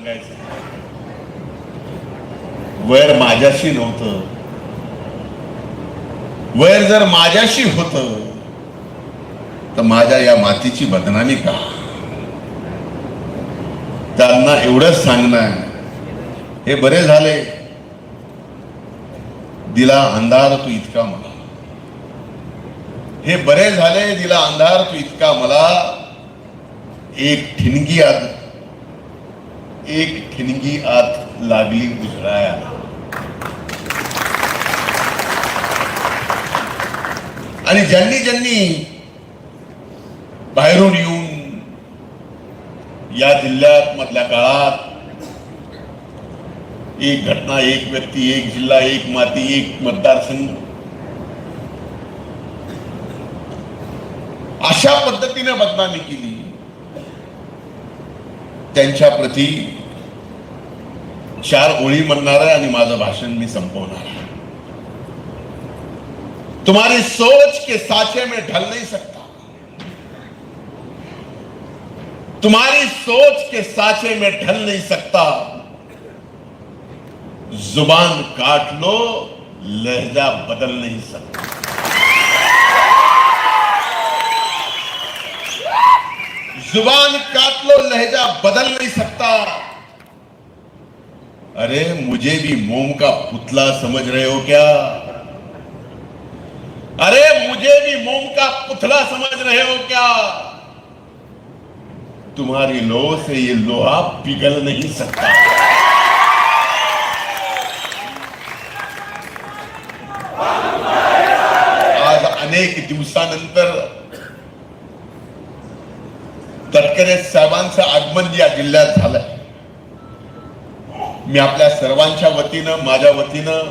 सांगायचं? वैर माझ्याशी नव्हतं. वैर जर माझ्याशी होत तर माझ्या या मातीची बदनामी का? त्यांना एवढंच सांगणं हे बरे झाले. दिला अंधार तू इतका मला. हे बरे झाले दिला अंधार तू इतका मला. एक ठिणगी आत एक ठिणगी आत लागली उजळाया. आणि ज्यांनी ज्यांनी बाहेरून येऊन या जिल्ह्यात मधल्या काळात एक घटना एक व्यक्ती एक जिल्हा एक माती एक मतदारसंघ अशा पद्धतीने बदनामी केली. प्रती चार म्हणणार आहे आणि माझं भाषण मी आहे. तुम्हारी सोच के साचे में ढल नहीं सकता. तुम्हारी सोच के साचे में ढल नहीं सकता. ज़ुबान काट लो, लहजा बदल नहीं सकता. ज़ुबान काट लो, लहजा बदल नहीं सकता। अरे, मुझे भी मोम का पुतला समझ रहे हो क्या? अरे, मुझे भी मोम का पुतला समझ रहे हो क्या? तुम्हारी लो से ये लोहा पिघल नहीं सकता। आज अनेक दिवसानंतर तटकरे साहेबांचं आगमन या जिल्ह्यात झालंय. मी आपल्या सर्वांच्या वतीनं माझ्या वतीनं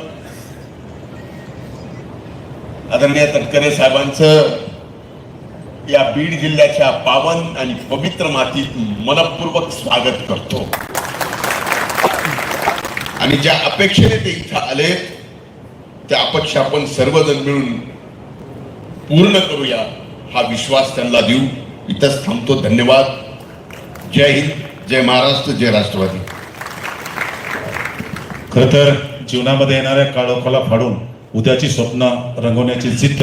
आदरणीय तटकरे साहेबांचं या बीड जिल्ह्याच्या पावन आणि पवित्र मातीत मनपूर्वक स्वागत करतो. आणि ज्या अपेक्षेने ते इथं आले त्या अपेक्षा आपण सर्वजण मिळून पूर्ण करूया हा विश्वास त्यांना देऊ. इथंच थांबतो. धन्यवाद. जय हिंद जय महाराष्ट्र जय राष्ट्रवादी. खर तर जीवनामध्ये येणाऱ्या काळोखाला फाडून उद्याची स्वप्न रंगवण्याची जिद्द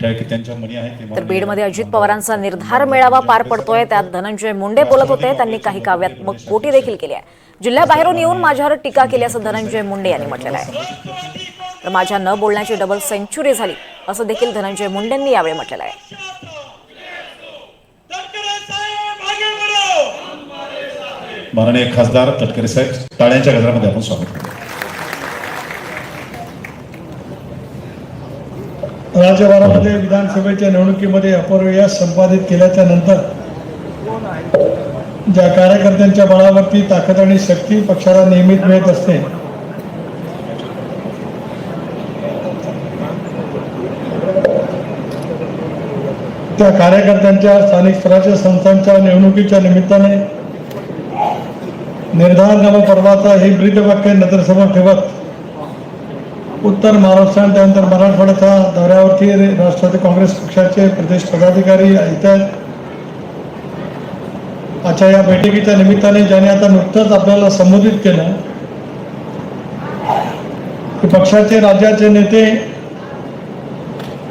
त्या त्यांच्या मनी आहे ते तर बीडमध्ये अजित पवारांचा निर्धार मेळावा पार पडतोय. त्यात धनंजय मुंडे बोलत होते. त्यांनी काही काव्यात्मक कोटी देखील केली आहे. जिल्ह्याबाहेरून येऊन माझ्यावर टीका केली असं धनंजय मुंडे यांनी म्हटलेलं आहे. तर माझ्या न बोलण्याची डबल सेंचुरी झाली असं देखील धनंजय मुंडेंनी यावेळी म्हटलेलं आहे तटकरे साहेब आगे बढ़ो माननीय खासदार तटकरे साहेब टाळ्यांच्या गजरामध्ये आपण स्वागत करतो. राज्यभरामध्ये विधानसभेच्या निवडणुकीमध्ये अपूर्व संपादित केल्याच्यानंतर ज्या कार्यकर्त्यांच्या बळावरती ताकद आणि शक्ती पक्षाला नियमित मिळत असते त्या कार्यकर्त्यांच्या स्थानिक स्वराज्य संस्थांच्या निवडणुकीच्या निमित्ताने निर्धार नव पर्वाचा हे ब्रीदवाक्य नजरसमोर ठेवत उत्तर महाराष्ट्र आणि त्यानंतर मराठवाड्याच्या दौऱ्यावरती राष्ट्रवादी काँग्रेस पक्षाचे प्रदेश पदाधिकारी इतर आजच्या या बैठकीच्या निमित्ताने ज्याने आता नुकतंच आपल्याला संबोधित केलं की पक्षाचे राज्याचे नेते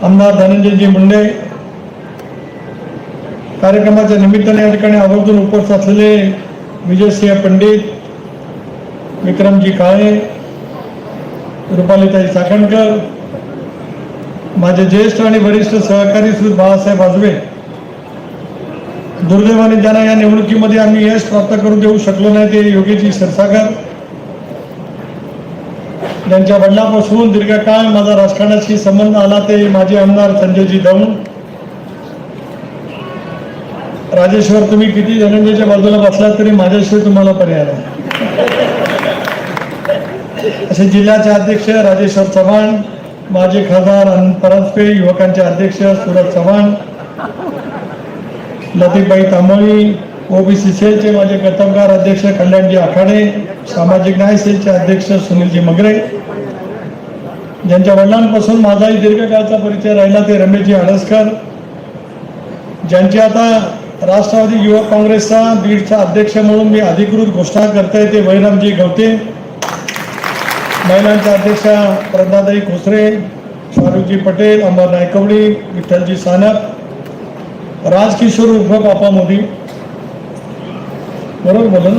आमदार धनंजयजी मुंडे कार्यक्रमाच्या निमित्ताने या ठिकाणी आवर्जून उपस्थित असलेले विजय सिंह पंडित विक्रमजी काळे रुपालीताई चाकणकर माझे ज्येष्ठ आणि वरिष्ठ सहकारी श्री बाळासाहेब आजवे. दुर्दैवाने ज्यांना या निवडणुकीमध्ये आम्ही यश प्राप्त करून देऊ शकलो नाही ते योगीजी सरसागर त्यांच्या वडिलापासून दीर्घकाळ माझा राजकारणाशी संबंध आला ते माजी आमदार संजयजी दौंड. राजेश्वर तुम्ही किती धनंजयच्या बाजूला बसलात तरी माझ्याशिवाय तुम्हाला पर्याय नाही. असे जिल्ह्याचे अध्यक्ष राजेश्वर चव्हाण माजी खासदार अनंत परांजपे युवकांचे अध्यक्ष सुरज चव्हाण लतीफबाई तांबोळी ओबीसी सेलचे माझे कर्तबगार अध्यक्ष कल्याणजी आखाडे सामाजिक न्याय सेलचे अध्यक्ष सुनीलजी मगरे. ज्यांच्या वडिलांपासून माझाही दीर्घकाळचा परिचय राहिला ते रमेशजी आडसकर. ज्यांची आता राष्ट्रवादी युवक काँग्रेसचा बीडचा अध्यक्ष म्हणून मी अधिकृत घोषणा करताय ते वैरामजी गवते. महिलांच्या अध्यक्षा प्रज्ञाताई खोसरे शाहरुखजी पटेल अंबर नायकवडी विठ्ठलजी सानप राजकिशोर उर्फ बापा मोदी. बरोबर बोला